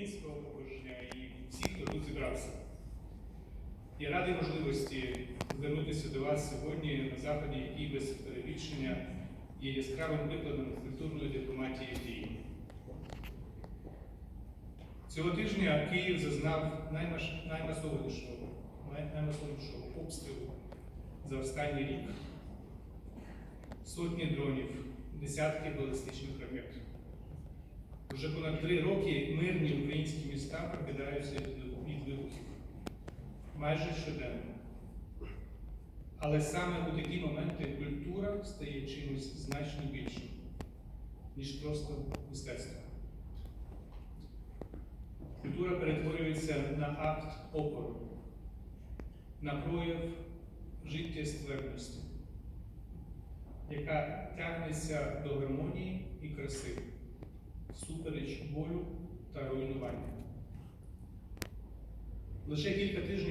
українського походження і всіх, хто тут зібрався. Я радий можливості звернутися до вас сьогодні на заході, який без перебільшення є яскравим прикладом культурної дипломатії дії. Цього тижня Київ зазнав наймасовішого, обстрілу за останній рік. Сотні дронів, десятки балістичних ракет. Вже понад три роки мирні міста прокидаються від вибухів. Майже щоденно. Але саме у такі моменти культура стає чимось значно більшим, ніж просто мистецтво. Культура перетворюється на акт опору, на прояв життєстверності, яка тягнеться до гармонії і краси, супереч болю та руйнування. Лише кілька тижнів